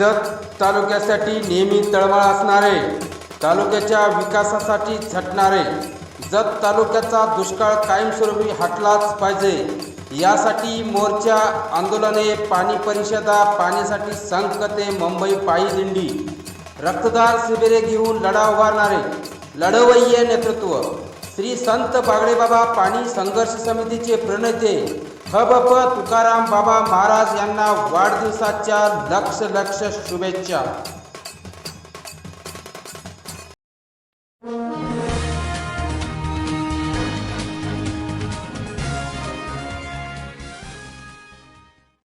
जत तालुक्यासाठी नेहमी तळमळ असणारे तालुक्याच्या विकासासाठी झटणारे जत तालुक्याचा दुष्काळ कायमस्वरूपी हटलाच पाहिजे. यासाठी मोर्चा आंदोलने पाणी परिषदा पाण्यासाठी संकते मुंबई पायी दिंडी. रक्तदार शिबिरे घेऊन लढा उभारणारे लढवय्य नेतृत्व. श्री संत बागडेबाबा पाणी संघर्ष समितीचे प्रणेते हबप तुकाराम बाबा महाराज यांना वाढदिवसाच्या लक्ष लक्ष शुभेच्छा.